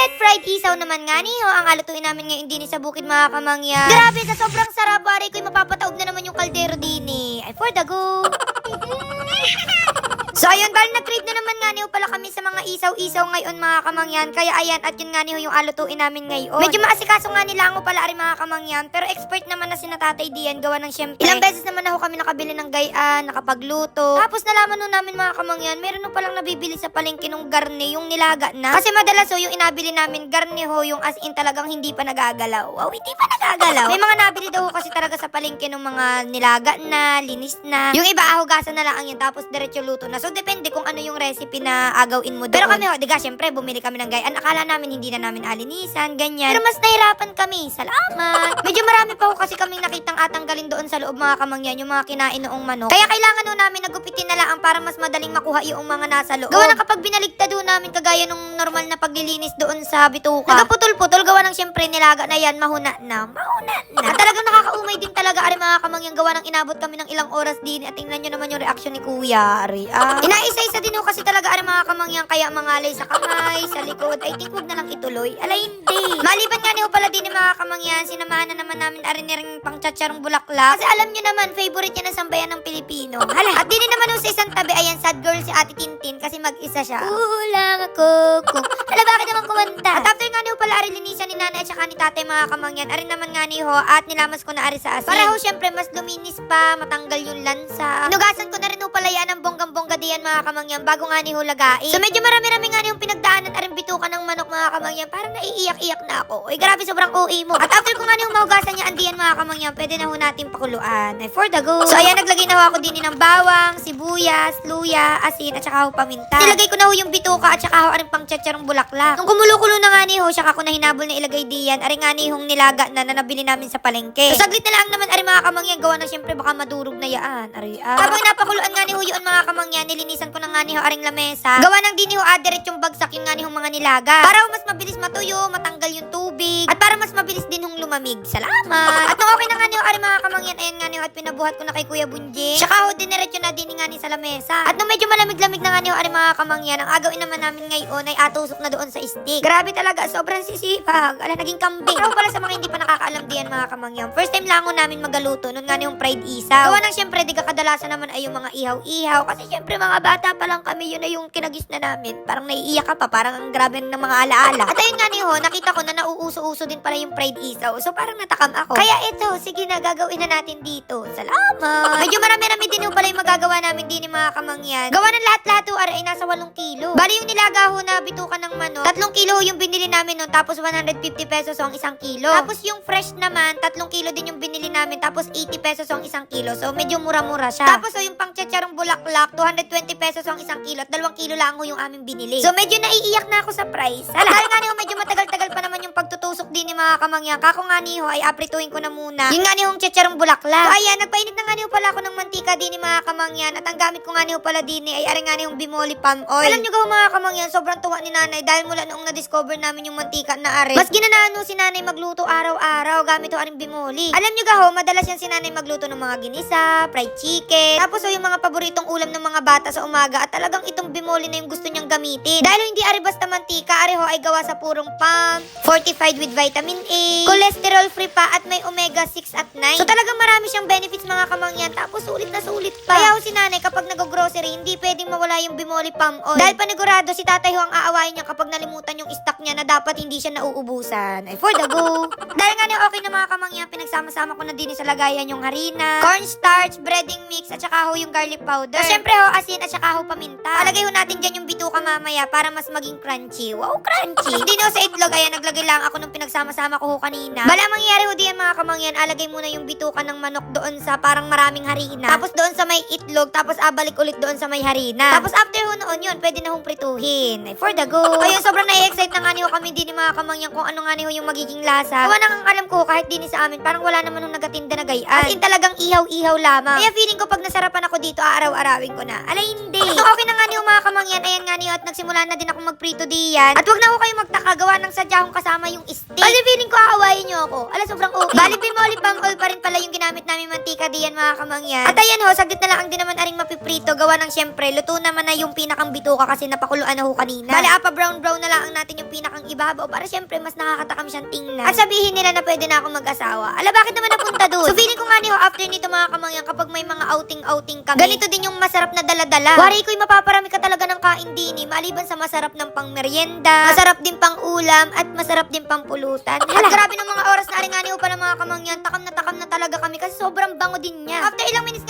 Roasted fried isaw naman nga ni ho, ang alutuin namin ngayon din sa bukid mga kamangyan. Grabe, sa sobrang sarap, pare ko'y mapapataob na naman yung kaldero din eh. Ay, for the go. So ayun, dahil nag-crave na naman nga niyo pala kami sa mga isaw-isaw ngayon mga kamangyan. Kaya ayan, at yun nga niyo yung alutuin namin ngayon. Medyo maasikaso nga nila ako pala rin mga kamangyan. Pero expert naman na si Natatay Dian, gawa ng syempre. Ilang beses naman ako kami nakabili ng gayaan, nakapagluto. Tapos nalaman nun namin mga kamangyan, meron nun palang nabibili sa palengke nung garne, yung nilaga na. Kasi madalas ho, yung inabili namin garne ho, yung as in talagang hindi pa nagagalaw. Wow, hindi pa nagagalaw. May mga nabili daw kasi talaga sa palengke ng mga nilaga na, linis na. Yung iba ahugasan na lang yun, tapos diretso luto na. So depende kung ano yung recipe na agawin mo doon. Pero kami ho, diga, syempre bumili kami ng gayaan. Akala namin hindi na namin alinisan, ganyan. Pero mas nahirapan kami. Salamat. Medyo marami pa ho kasi kaming nakitang atanggalin doon sa loob mga kamangyan, yung mga kinain noong manok. Kaya kailangan ho namin nagupitin na lang para mas madaling makuha yung mga nasa loob. Gawa ng kapag binaligtad ho namin kagaya nung normal na paglilinis doon sa bituka. Nagaputol-putol, gawa ng syempre nilaga na yan, mahuna na. Mahuna na. At talagang nakakaumay din talaga ari mga kamangyan gawa ng inabot kami ng ilang oras din at tingnan nyo naman yung reaction ni Kuya. Ari, ah. Inaisa-isa din ho kasi talaga ari mga kamangyan kaya mangalay sa kamay, sa likod. I think na lang ituloy. Alay, hindi. Maliban nga ni ho pala din mga kamangyan, sinamahan na naman namin ari ni ring pang tsatsarong bulaklak. Kasi alam nyo naman, favorite niya ng sambayan ng Pilipino. Hala. At din naman ho sa isang tabi, ayan, sad girl si Ate Tintin kasi mag-isa siya. Kulang ako kung... Hala, bakit naman kumanta? At after nga ni ho pala ari linisan ni nanay at saka ni tatay mga kamangyan, ari naman nga ni ho at nilamas ko na ari sa asin. Para ho, syempre, mas luminis pa, matanggal yung lansa. Inugasan ko na rin ho pala yan ng bonggang-bongga diyan mga kamangyan bago nga ni ho lagain. So medyo marami-rami nga ni yung pinagdaanan aring bitukan ng manok mga kamangyan. Parang naiiyak-iyak na ako. Uy, grabe, sobrang OA mo. At after ko nga ni ho mahugasan niya andiyan mga kamangyan, pwede na ho natin pakuluan. Ay, for the go. So ayan, naglagay na ho ako din ng bawang, sibuyas, luya, asin, at saka ho paminta. Nilagay ko na ho yung bituka at saka ho aring pang tsatsarong bulaklak. Nung kumulo-kulo na nga ni ho, saka ko na hinabol na ilagay diyan. Aring nga ni hong nilaga na na nabili namin sa palengke. So saglit na lang naman ari mga kamangyan, gawa na syempre baka madurog na yaan. Ari ah. Habang napakuluan nga ni ho yun mga kamangyan, nilinisan ko na nga ni ho aring lamesa. Gawa ng di ni ho adiret yung bagsak yung nga ni hong mga nilaga. Para mas mabilis matuyo, matanggal yung tubig. At para mas mabilis din hong lumamig. Salamat! At nung okay na nga ni ho aring mga kamangyan, ayan nga ni ho at pinabuhat ko na kay Kuya Bunjing. Tsaka ho diniretso na din nga ni sa lamesa. At nung medyo malamig-lamig na nga ni ho aring mga kamangyan, ang agawin naman namin ngayon ay atusok na doon sa stick. Grabe talaga, sobrang sisipag. Ala, naging kambing. Pero pala sa mga hindi pa nakakaalam diyan mga kamangyan. First time lang ho namin magaluto, nun nga yung fried isaw. Gawa ng syempre, di ka kadalasan naman ay yung mga ihaw-ihaw. Kasi syempre mga bata pa lang kami, yun na yung kinagis na namin. Parang naiiyak ka pa, parang ang grabe ng mga alaala. At ayun nga ni ho, nakita ko na nauuso-uso din pala yung fried isaw. So parang natakam ako. Kaya ito, sige na, gagawin na natin dito. Salamat! Medyo marami-rami din ho pala yung magagawa namin din ni mga kamangyan. Gawa ng lahat-lahat ho, ay nasa 8 kilo. Bali yung nilaga ho na bitukan ng manok, 3 kilo yung binili namin nun, tapos 150 pesos ang isang kilo. Tapos yung fresh naman, 3 kilo din yung binili namin, tapos 80 pesos ang isang kilo. So medyo mura-mura siya. Tapos ho yung pang chicharong bulaklak, 220 pesos ang isang kilo, at 2 kilo lang ho yung aming binili. So medyo naiiyak na ako sa price. Hala, dahil nga ni ho, medyo matagal-tagal pa naman yung pagtutusok din ni mga kamangyan. Kako nga ni ho, ay aprituhin ko na muna. Yun nga ni ho, yung chicharong bulaklak. So ayan, nagpainit na nga ni ho pala ako ng mantika din ni mga kamangyan. At ang gamit ko nga ni ho pala din ay ari nga ni yung bimoli palm oil. Alam nyo ga mga kamangyan, sobrang tuwa ni nanay dahil mula noong na-discover namin yung mantika na are. Mas ginanaan si nanay magluto araw-araw gamit ho aring bimoli. Alam nyo ga ho, madalas yan si nanay magluto ng mga ginisa, fried chicken, tapos ho yung mga paboritong ulam ng mga bata sa umaga at talagang itong bimoli na yung gusto niyang gamitin. Dahil hindi ari basta mantika, ari ho ay gawa sa purong palm, fortified with vitamin A, cholesterol free pa at may omega 6 at 9. So talagang marami siyang benefits mga kamangyan tapos sulit na sulit pa. Kaya ho si nanay kapag nag-grocery, hindi pwedeng mawala yung bimoli palm oil. Dahil panigurado si tatay ho ang aawayin niya kapag nalimutan yung stock niya na dapat hindi siya nauubusan. Ay, for the go. Dahil nga ni okay na mga kamangyan, pinagsama-sama ko na din sa lagayan yung harina, cornstarch, breading mix, at saka ho yung garlic powder. So, syempre ho, asin at saka ho paminta. Palagay ho natin dyan yung bituka mamaya para mas maging crunchy. Wow, crunchy. Hindi no sa itlog, ayan, naglagay lang ako nung pinagsama-sama ko ho kanina. Bala mangyayari ho diyan mga kamangyan, alagay muna yung bituka ng manok doon sa parang maraming harina. Tapos doon sa may itlog, tapos abalik ulit doon sa may harina. Tapos after ho noon yun, pwede na hong prituhin. For the go. Ayun, sobrang na-excite na nga niyo kami din ni mga kamangyan kung ano nga niyo yung magiging lasa. Gawa nang alam ko, kahit din sa amin, parang wala naman nung nagatinda na gayaan. As in talagang ihaw-ihaw lamang. Kaya feeling ko pag nasarapan ako dito, aaraw-arawin ko na. Alay, hindi. Okay na nga niyo mga kamangyan, ayan nga niyo at nagsimula na din ako magprito diyan. At wag na ako kayo magtaka, gawa ng sadya akong kasama yung steak. Kasi feeling ko aawayin niyo ako. Ala, sobrang okay. Bali, bimoli palm oil pa rin pala yung ginamit namin mantika diyan mga kamangyan. At ayan ho, saglit na lang ang din naman aring mapiprito, gawa ng syempre, luto naman na yung pinakang bituka kasi napakuluan na ho kanina. Bali, apa brown brown na lang ang natin yung pinakang ibabaw para syempre mas nakakatakam siyang tingnan. At sabihin nila na pwede na ako mag-asawa. Ala, bakit naman napunta doon? So niyo after nito mga kamangyan kapag may mga outing-outing kami. Ganito din yung masarap na daladala. Wari ko'y mapaparami ka talaga ng kain din eh, maliban sa masarap ng pang merienda, masarap din pang ulam, at masarap din pang pulutan. At grabe ng mga oras na aring nga niyo pala mga kamangyan, takam na takam na talaga kami kasi sobrang bango din niya. After ilang minutes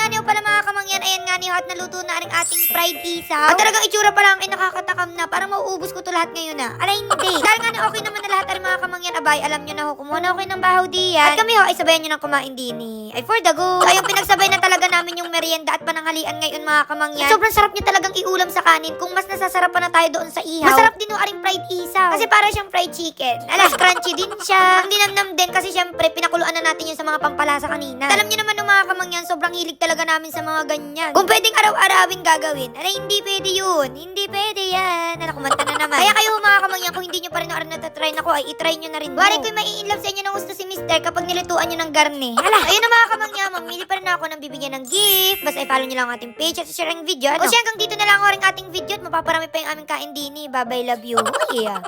kamangyan, ayan nga niyo at naluto na aring ating fried isaw. At talagang itsura pa lang ay nakakatakam na, parang mauubos ko to lahat ngayon na. Alay hindi. Dahil nga niyo okay naman na lahat aring mga kamangyan, abay, alam niyo na ho, kumuha na ako ng bahaw diyan. At kami ho, ay sabayan niyo ng kumain din eh. Ay for the go. Ayun, pinagsabay na talaga namin yung merienda at pananghalian ngayon mga kamangyan. Sobrang sarap niya talagang iulam sa kanin kung mas nasasarapan na tayo doon sa ihaw. Masarap din ho aring fried isaw. Kasi para siyang fried chicken. Alas, crunchy din siya. Ang dinamnam din kasi syempre pinakuluan na natin yun sa mga pampalasa kanina. At alam niyo naman ng mga kamangyan, sobrang hilig talaga namin sa mga ganyan. Kung pwedeng araw-arawin gagawin, alay, hindi pwede yun. Hindi pwede yan. Ala, kumanta na naman. Kaya kayo mga kamangyan, kung hindi nyo pa rin araw natatry, naku ay itry nyo na rin. Wari ko'y mai-inlove sa inyo ng gusto si Mister kapag nilutuan nyo ng garne. Hala, ayun na mga kamangyan, mamili pa rin ako ng bibigyan ng gift. Basta i-follow nyo lang ang ating page at share ang video. Ano? O siya hanggang dito na lang ako rin ating video at mapaparami pa yung aming kain dini. Bye-bye, love you. Oh yeah.